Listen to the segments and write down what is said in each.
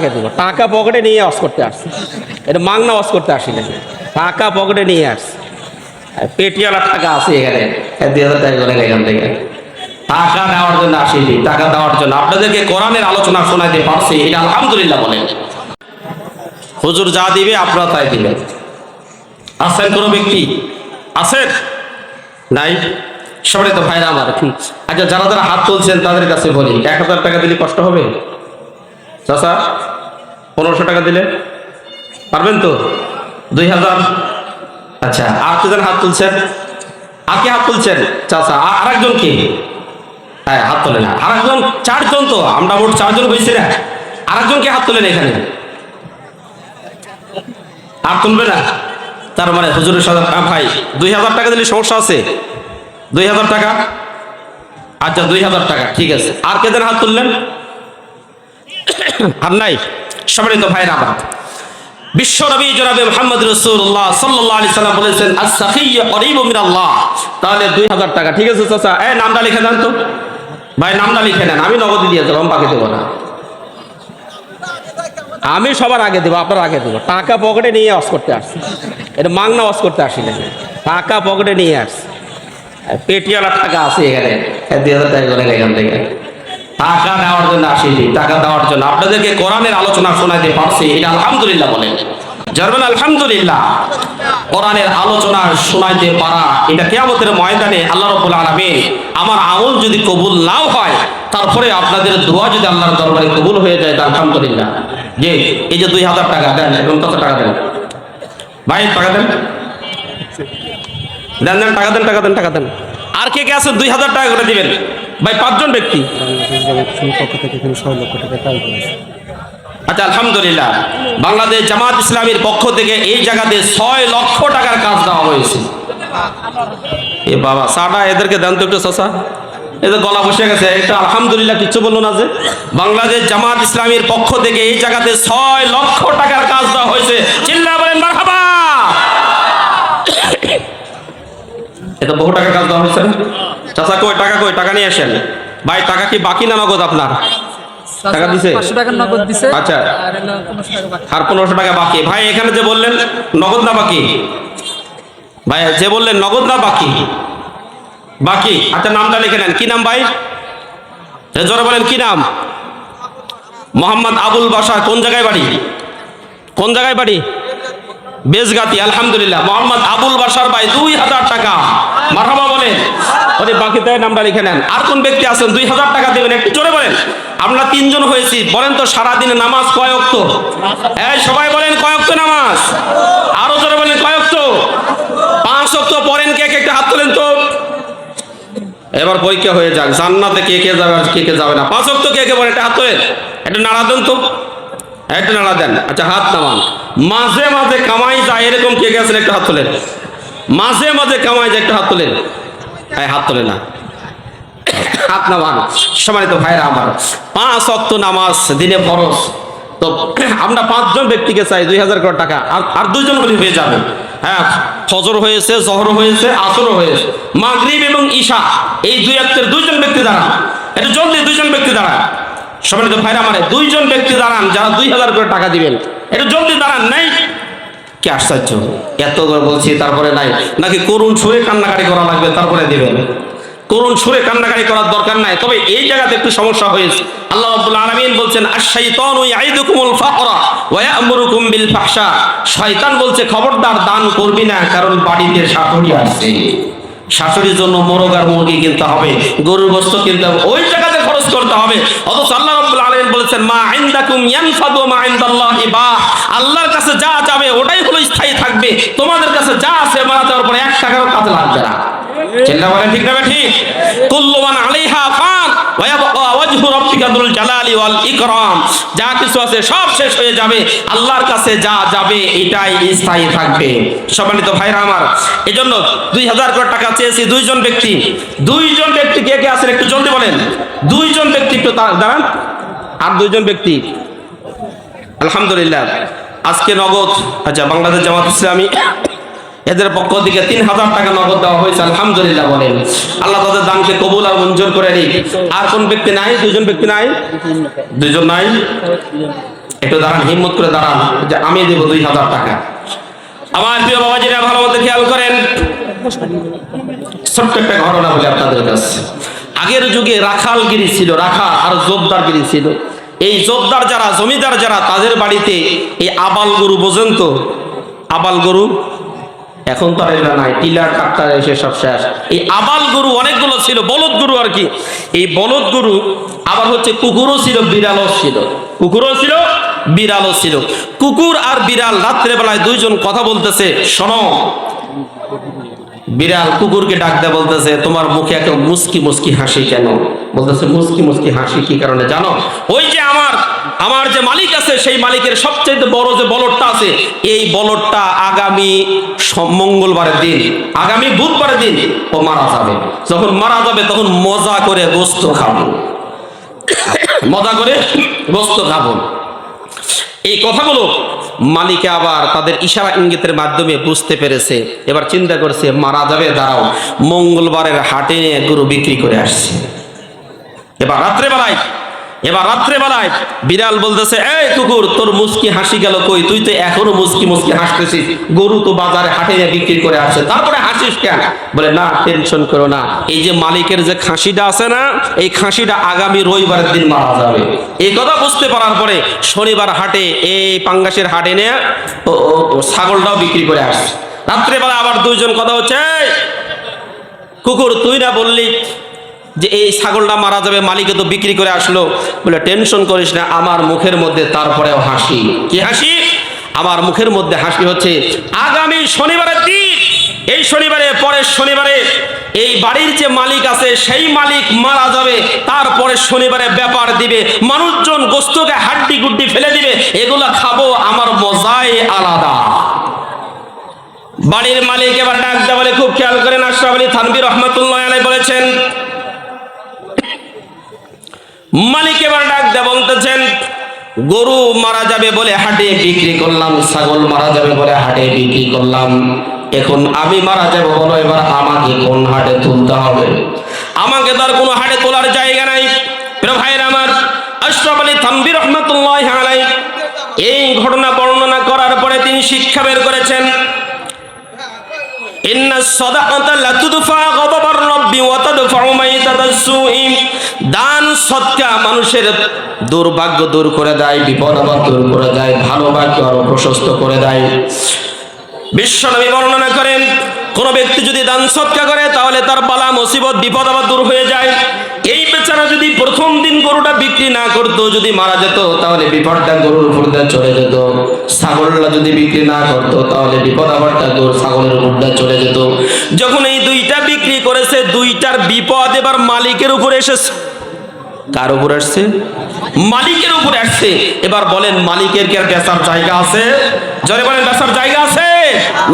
আগে দিব, টাকা পকেটে নিয়ে ওয়াশ করতে আসছি। এটা মাংনা ওয়াশ করতে আসি না টাকা পকেটে নিয়ে আসছি। পেটিওয়ালা টাকা আছে এখানে। দুই হাজার টাকা করে এখান থেকে। টাকা নেওয়ার জন্য আসিনি, টাকা দেওয়ার জন্য। আপনাদেরকে কোরআনের আলোচনা শোনাইতে পারছি, এটা আলহামদুলিল্লাহ বলেন। হুজুর যা দিবে আপনারা তাই দিবেন। আছেন কোনো ব্যক্তি? আছেন? নাই? সবাই তো ভাইরা আমার। আচ্ছা যারা যারা হাত তুলছেন তাদের কাছে বলি, এক হাজার টাকা দিলে কষ্ট হবে? চাষা পনেরোশো টাকা দিলে। পারবেন তো? দুই হাজার? আচ্ছা আর কেজন হাত তুলছেন। আর কে হাত তুলছেন? চাষা আর একজন কি? হ্যাঁ হাত তোলে না আর একজন চারজন তো। আমরা মোট চারজন হয়েছি না। আর একজন কে হাত তোলেন এখানে? আর তুলবে না? তার মানে হুজুরের আহ, ভাই দুই হাজার টাকা দিলে সমস্যা আছে। দুই হাজার টাকা? আচ্ছা দুই হাজার টাকা ঠিক আছে। আর কেদের হাত তুললেন? আর নাই? সম্মানিত ভাইরা আমার। বিশ্ব নবী জনাবে মোহাম্মদ রসুল্লাহ সাল্লাহ আলি সাল্লাম বলেছেন মিনাল্লাহ। তাহলে দুই হাজার টাকা। ঠিক আছে চাচা? এই নামটা লিখে দেন তো। ভাই, নামটা লিখে নেন। আমি নগদ দিয়ে যাব আমি দেবো না। আমি সবার আগে দেবো, আপনার আগে দেবো। টাকা পকেটে নিয়ে ওয়াশ করতে আসছি। এটা মাংনা ওয়াশ করতে আসি না টাকা পকেটে নিয়ে আসছি। পেটিওয়ালা টাকা আছে এখানে। এই দুই হাজার টাকা এখান থেকে। টাকা দেওয়ার জন্য আসিনি, টাকা দেওয়ার জন্য। আপনাদেরকে কোরআনের আলোচনা শোনাইতে পারছি, এটা আলহামদুলিল্লাহ বলেন। জার্মান, আলহামদুলিল্লাহ, কোরআনের আলোচনা শোনাইতে পারা, এটা কেয়ামতের ময়দানে আল্লাহ রব্বুল আলামিন আমার আমল যদি কবুল নাও হয়, তারপরে আপনাদের দোয়া যদি আল্লাহর দরবারে কবুল হয়ে যায়, তা আলহামদুলিল্লাহ। যে এই যে দুই হাজার টাকা দেন, এবং কত টাকা দেন? ভাই, টাকা দেন। দেন দেন, টাকা দেন টাকা দেন টাকা দেন। আর কে কে আছে? দুই হাজার টাকা করে দিবেন। ভাই, পাঁচজন ব্যক্তি? আচ্ছা আলহামদুলিল্লাহ। বাংলাদেশ জামাত ইসলামের পক্ষ থেকে এই জায়গাতে ছয় লক্ষ টাকার কাজ দেওয়া হয়েছে। এ বাবা সাটা এদেরকে দেন তো একটু শশা এদের গলা বসে গেছে এটা আলহামদুলিল্লাহ কিচ্ছু বলল না যে। বাংলাদেশ জামাত ইসলামের পক্ষ থেকে এই জায়গাতে ছয় লক্ষ টাকার কাজ দেওয়া হয়েছে। চিল্লা বলেন এটা বহু টাকার কাজ দেওয়া হয়েছে চাচা কই টাকা কই? টাকা নিয়ে আসেন। ভাই টাকা কি বাকি না নগদ আপনার? টাকা দিছে? আচ্ছা। আর পনেরোশো টাকা বাকি। ভাই এখানে যে বললেন নগদ না বাকি? ভাই যে বললেন নগদ না বাকি? বাকি। আচ্ছা নামটা লিখে নেন। কি নাম ভাই? এ জোরে বলেন কি নাম? মোহাম্মদ আবুল বাসা কোন জায়গায় বাড়ি? কোন জায়গায় বাড়ি? বেজগাতি আলহামদুলিল্লাহ। মোহাম্মদ আবুল বাসার ভাই দুই হাজার টাকা। মারহাবা বলেন। ওরে বাকিতে নামটা লিখে নেন। আর কোন ব্যক্তি আছেন? দুই হাজার টাকা দেবেন। একটু জোরে বলেন। আমরা তিনজন হয়েছি। বলেন তো, সারাদিনে নামাজ কয় অক্ত এই, সবাই বলেন, কয় অক্ত নামাজ? আরও জোরে বলেন, কয় অক্ত পাঁচ অক্ত পড়েন কে কে? একটা হাত তোলেন তো। এবার পরীক্ষা হয়ে যাক। জান্নাতে কে কে যাবে কে কে যাবে না? পাঁচ অক্ত কে কে বলেন, একটা হাত তোলেন। একটা নাড়া দেন তো। একটা নাড়া দেন। আচ্ছা হাত নামান। মাঝে মাঝে কামাই যায়, এরকম কে কে আছেন? একটা হাত তোলেন। মাঝে মাঝে কামাই যায়, একটা হাত তোলেন। হাত তোলে না। হাত নামান সম্মানিত ভাইরা আমার, পাঁচ অক্ত নামাজ, দিনে ফরজ। তো আমরা পাঁচজন ব্যক্তিকে চাই, দুই হাজার কোটি টাকা। আর আর দুইজন হলে হয়ে যাবে। হ্যাঁ ফজর হয়েছে, জহর হয়েছে, আসর হয়েছে। মাগরিব এবং ঈশা, এই দুই অক্তের দুইজন ব্যক্তি দাঁড়ান। এটা জলদি দুইজন ব্যক্তি দাঁড়ান। সম্মানিত ভাইরা আমার, দুইজন ব্যক্তি দাঁড়ান, যারা দুই হাজার করে টাকা দিবেন। এটা জলদি দাঁড়ান, নাই। কি আশ্চর্য? এত করে বলছি, তারপরে নাই। নাকি করুণ সুরে কান্নাকাটি করা লাগবে, তারপরে দিবেন। করুণ সুরে কান্নাকাটি করার দরকার নাই। তবে এই জায়গাতে একটু সমস্যা হয়েছে। আল্লাহ রাব্বুল আলামিন বলছেন, আশ-শাইতানু ইয়াইদুকুমুল ফাকরা ওয়া ইয়া'মুরুকুম বিল ফাহশা। শয়তান বলছে, খবরদার দান করবি না, কারণ বাড়িতে শাশুড়ি আসছে শাশুড়ির জন্য মোরগ আর মুরগি কিনতে হবে, গরুর গোস্ত কিনতে হবে। ওই খরচ করতে হবে। অথচ আল্লাহ রাব্বুল আলামিন বলেছেন মা ইনদাকুম ইয়ানফাদু ওয়া মা ইনদাল্লাহি বা। আল্লাহর কাছে যা যাবে ওটাই হলো স্থায়ী থাকবে। তোমাদের কাছে যা আছে মারা যাওয়ার পরে এক টাকারও কাজে লাগবে না। চিন্তা বলেন ঠিক না ঠিক? কুল্লু মান আলাইহা ফান ওয়া যা কিছু আছে সব শেষ হয়ে যাবে। আল্লাহর কাছে যা যাবে, এটাই স্থায়ী থাকবে। সম্মানিত ভাইরা আমার দুই হাজার টাকা চেয়েছি দুইজন ব্যক্তি। দুইজন ব্যক্তি কে কে আছেন একটু জলদি বলেন? দুইজন ব্যক্তি একটু দাঁড়ান। আর দুইজন ব্যক্তি। আলহামদুলিল্লাহ, আজকে নগদ আচ্ছা বাংলাদেশ জামাত ইসলামী এদের পক্ষ থেকে তিন হাজার টাকা নগদ দেওয়া হয়েছে, আলহামদুলিল্লাহ বলেন। আল্লাহ তাদের দানকে কবুল আর মঞ্জুর করে নিক। আর কোন ব্যক্তি নাই? দুজন ব্যক্তি নাই? দুজন নাই? একটু দাঁড়ান, হিম্মত করে দাঁড়ান যে আমি দেবো দুই হাজার টাকা। আমার প্রিয় বাবাজিরা, ভালো মতো খেয়াল করেন। ছোট্ট একটা ঘটনা বলে আপনাদের কাছে। আগের যুগে রাখালগিরি ছিল রাখা আর জোরদারগিরি ছিল। এই জোরদার যারা, জমিদার যারা, তাদের বাড়িতে এই আবাল গরু বোঝেন তো আবাল গরু এখন তো এগুলো নাই। টিলার ট্রাক্টর এসে সব শেষ। এই আবাল গরু অনেকগুলো ছিল, বলদ গরু আর কি। এই বলদ গরু আবার হচ্ছে কুকুরও ছিল, বিড়ালও ছিল। কুকুরও ছিল, বিড়ালও ছিল। কুকুর আর বিড়াল রাত্রে বেলায় দুইজন কথা বলতেছে, শোনো। বিড়াল কুকুরকে ডাক দেয় বলতেছে, তোমার মুখে এত মুস্কি মুস্কি হাসি কেন? বলতেছে মুস্কি মুস্কি হাসি কি কারণে? জানো? ওই যে আমার আমার যে মালিক আছে, সেই মালিকের সবচেয়ে বড় যে বলদটা আছে, এই বলদটা আগামী মঙ্গলবারের দিন, আগামী বুধবারের দিন ও মারা যাবে। যখন মারা যাবে, তখন মজা করে গোস্ত খাব। মজা করে গোস্ত খাব। এই কথাগুলো মালিকে আবার তাদের ইশারা ইঙ্গিতের মাধ্যমে বুঝতে পেরেছে। এবার চিন্তা করছে, মারা যাবে, দাঁড়াও, মঙ্গলবারের হাটে নিয়ে গরু বিক্রি করে আসছে। এবার রাত্রেবেলায় এবার রাত্রেবেলায় বিড়াল বলতেছে, এই কুকুর, তোর মুস্কি হাসি গেল কই? তুই তো এখনও মুস্কি মুস্কি হাসতেছিস। গরু তো বাজারে হাটে বিক্রি করে আসছে। তারপরে হাসিস কেন? বলে, না, টেনশন করো না। এই যে মালিকের যে খাসিটা আছে না, এই খাসিটা আগামী রবিবারের দিন মারা যাবে। এই কথা বুঝতে পারার পরে শনিবার হাটে এই পাঙ্গাসের হাটে নিয়ে ছাগলটাও বিক্রি করে আসছে। রাত্রেবেলা আবার দুইজন কথা হচ্ছে কুকুর, তুই না বললি যে এই ছাগলটা মারা যাবে মালিকে তো বিক্রি করে আসলো। বলে, টেনশন করিস না, আমার মুখের মধ্যে তারপরেও হাসি। কি হাসি? আমার মুখের মধ্যে হাসি হচ্ছে, আগামী শনিবারের দিন, এই শনিবারে, পরের শনিবারে, এই বাড়ির যে মালিক আছে, সেই মালিক মারা যাবে তারপরে শনিবারে ব্যাপার দিবে, মানুষজন গোস্তকে হাড্ডি গুড্ডি ফেলে দিবে, এগুলা খাব, আমার মজাই আলাদা। বাড়ির মালিক এবার ডাক দেওয়া বলে, খুব খেয়াল করেন আশরাফ আলী থানবির রহমতুল্লাহ বলেছেন মালিক এবার ডাক দেয়া বলতেছেন, গরু মারা যাবে বলে হাটে বিক্রি করলাম, ছাগল মারা যাবে বলে হাটে বিক্রি করলাম। এখন আমি মারা যাব বলো, এবার আমাকে কোন হাটে তুলতে হবে? আমাকে তার কোনো হাটে তোলার জায়গা নাই। ভাইয়ের আমার, আশরাফ আলী থানবির রহমতুল্লাহ এই ঘটনা বর্ণনা করার পরে তিনি শিক্ষা বের করেছেন। ইন্না সাদাকাতা লাতুদফা গদাবার রব্বি ওয়া তাদফাউ মাইতাতাস দান সৎকা মানুষের দুর্ভাগ্য দূর করে দেয়, বিপদ আপদ দূর করে দেয় ভালো ভাগ্য আরও প্রশস্ত করে দেয়। বিশ্বনবী বর্ণনা করেন, কোন ব্যক্তি যদি দান সৎকা করে, তাহলে তার পালা মুসিবত, বিপদ আবার দূর হয়ে যায়। এই বেচারা যদি প্রথম দিন গরুটা বিক্রি না করতো, যদি মারা যেত, তাহলে বিপদটা গরুর উপর দিয়ে চলে যেত। ছাগলটা যদি বিক্রি না করতো, তাহলে বিপদ আবারটা গরু ছাগলের উপর দিয়ে চলে যেত। যখন এই দুইটা বিক্রি করেছে, দুইটার বিপদ এবার মালিকের উপরে এসেছে। কার উপর আসছে? মালিকের উপরে আসছে। এবার বলেন, মালিকের কি আর বেচার জায়গা আছে? জরে বলেন, বেচার জায়গা আছে?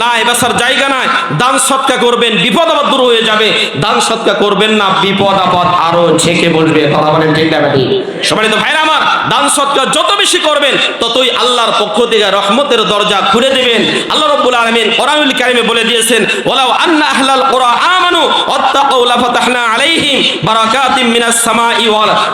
না এ বেচার জায়গা নাই। দান সৎকা করবেন, বিপদ আপদ দূর হয়ে যাবে। দান সৎকা করবেন না, বিপদ আপদ আরও ঝেঁকে কথা বলেন সবাই তো ভাইরা আমার, দান যত বেশি করবেন, ততই আল্লাহর পক্ষ থেকে রহমতের দরজা খুলে দিবেন। আল্লাহ রব্বুল কোরআনুল কারিমে বলে দিয়েছেন আন্না আহলাল আমানু আলাইহিম বারাকাতিম মিনাস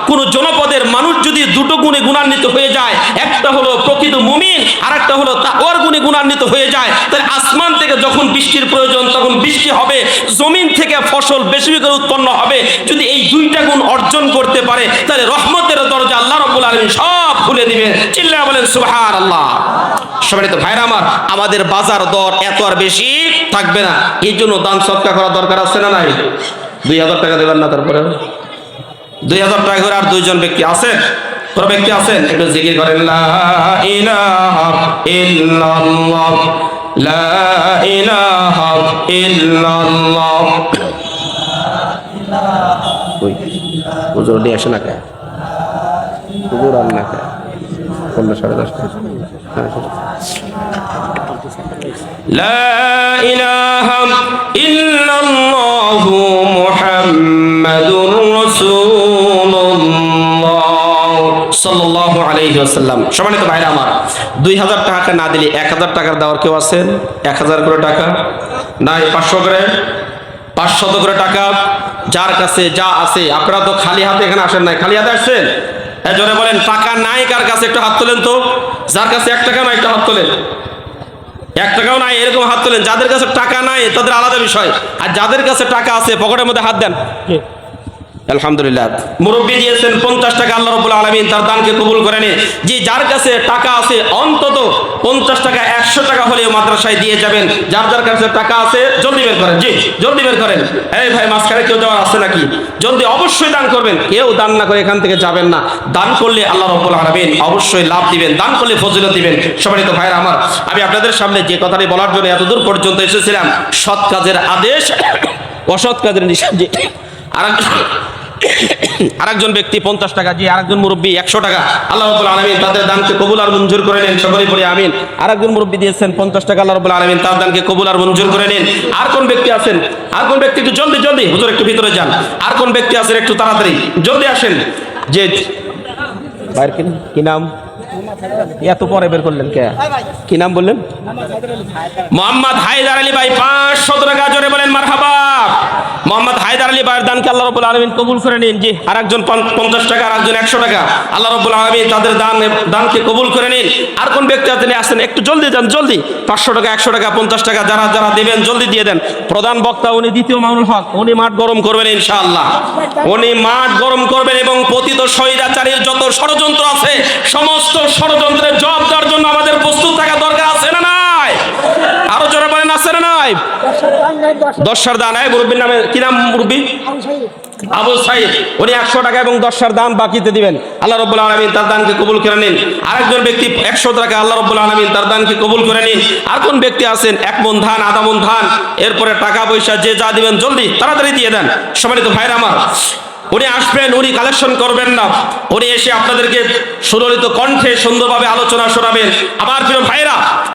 কোন জনপদের মানুষ যদি দুটো গুণে গুণান্বিত হয়ে যায়, একটা হলো প্রকৃত মুমিন আর একটা হলো তাকওয়ার গুণে গুণান্বিত হয়ে যায়, তাহলে আসমান থেকে যখন বৃষ্টির প্রয়োজন, তখন বৃষ্টি হবে, জমিন থেকে ফসল বেশি করে উৎপন্ন হবে। যদি এই দুইটা গুণ অর্জন করতে পারে, তাহলে রহমতের দরজা আল্লাহ রব্বুল আলামিন সব খুলে দিবেন চিল্লা বলেন, সুবহানাল্লাহ। সবাই তো ভাইরা আমার, আমাদের বাজার দর এত আর বেশি থাকবে না। এই জন্য দান সৎকা করা দরকার আছে না নাই? দুই হাজার টাকা দেবেন না তারপরে দুই হাজার টাকা করে আর দুইজন ব্যক্তি আছেন? কোন ব্যক্তি আছেন? একটু জিকির করেন লা ইলাহা ইল্লাল্লাহ লা ইলাহা ইল্লাল্লাহ ওই হুজুর দিয়ে আসে না কে হুজুর আর না কে পনেরো সাড়ে দশটা হ্যাঁ لا إله إلا الله ওয়াসাল্লাম সম্মানিত ভাইরা আমার, দুই হাজার টাকা না দিলে এক হাজার টাকার দেওয়ার কেউ আছেন এক হাজার করে টাকা? নাই, পাঁচশো করে? পাঁচশত করে টাকা? যার কাছে যা আছে, আপনারা তো খালি হাতে এখানে আসেন নাই। খালি হাতে আসছেন? জোরে বলেন, টাকা নাই কার কাছে? একটু হাত তোলেন তো। যার কাছে এক টাকা নাই, একটু হাত তোলেন। এক টাকাও নাই, এরকম হাত তোলেন। যাদের কাছে টাকা নাই, তাদের আলাদা বিষয়। আর যাদের কাছে টাকা আছে, পকেটের মধ্যে হাত দেন। আলহামদুলিল্লাহ। মুরব্বী দিয়েছেন, পঞ্চাশ টাকা আল্লাহ রবুল্লা আলমিন তার দানকে কবুল করে নিন যে যার কাছে টাকা আছে, অন্তত পঞ্চাশ টাকা, একশো টাকা হলেও মাদ্রাসায় দিয়ে যাবেন। যার যার কাছে টাকা আছে, জলদি বের করেন। জি, জলদি বের করেন। এই ভাই, মাঝখানে কেউ যাওয়ার আছে নাকি? জলদি অবশ্যই দান করবেন। কেউ দান না করে এখান থেকে যাবেন না। দান করলে আল্লাহ রব্বুল আলমিন অবশ্যই লাভ দিবেন। দান করলে ফজিলত দিবেন। সবাই তো ভাইরা আমার, আমি আপনাদের সামনে যে কথাটি বলার জন্য এতদূর পর্যন্ত এসেছিলাম, সৎ কাজের আদেশ, অসৎ কাজের নিষেধ আর আরেকজন ব্যক্তি পঞ্চাশ টাকা, জি, আরেকজন মুরব্বী একশো টাকা। আল্লাহ আলমিন তাদের দানকে কবুল আর মঞ্জুর করে নেন সকলে পড়ে আমিন। আরেকজন মুরব্বী দিয়েছেন পঞ্চাশ টাকা, আল্লাহ রব্বুল আলমিন তার দানকে কবুল আর মঞ্জুর করে নেন। আর কোন ব্যক্তি আছেন? আর কোন ব্যক্তি একটু জলদি জলদি, হুজুর একটু ভিতরে যান। আর কোন ব্যক্তি আছেন একটু তাড়াতাড়ি, জলদি আসেন। যে কি নাম? এত পরে বের করলেন কে? কি নাম বললেন? মোহাম্মদ হায়দার আলী ভাই টাকা জোরে বলেন মোহাম্মদ হায়দার আলী ভাইয়ের দানকে আল্লাহ রবুল আলমিন কবুল করে নিন। জি আর একজন পঞ্চাশ টাকা আর একজন একশো টাকা। আল্লাহ রবুল আলমিন তাদের দান, দানকে কবুল করে নিন। আর কোন ব্যক্তি আছেন আসেন, একটু জলদি যান, জলদি। পাঁচশো টাকা, একশো টাকা, পঞ্চাশ টাকা, যারা যারা দেবেন, জলদি দিয়ে দেন। প্রধান বক্তা উনি দ্বিতীয় মামুল হক, উনি মাঠ গরম করবেন ইনশাআল্লাহ। উনি মাঠ গরম করবেন এবং পতিত স্বৈরাচারীর যত ষড়যন্ত্র আছে, সমস্ত ষড়যন্ত্রের জবাব দেওয়ার জন্য আমাদের প্রস্তুত থাকা দরকার আছে না নাই? আরও জোরে বলেন, আছে না নাই? দশার দান, এই মুরব্বীর নামে কি নাম মুরব্বী? আবু সাইদ। উনি একশো টাকা এবং দশটার দান বাকিতে দিবেন। আল্লাহ রব্বুল আলমিন তার দানকে কবুল করে নিন। আরেকজন ব্যক্তি একশো টাকা, আল্লাহ রব্বুল আলমিন তার দানকে কবুল করে নিন। আর কোন ব্যক্তি আছেন? এক মন ধান, আধা মন ধান, এরপরে টাকা পয়সা, যে যা দিবেন, জলদি, তাড়াতাড়ি দিয়ে দেন। সম্মানিত ভাইরা আমার উনি আসবেন, উনি কালেকশন করবেন না। উনি এসে আপনাদেরকে সুললিত কণ্ঠে সুন্দরভাবে আলোচনা শোনাবেন। আমার প্রিয় ভাইরা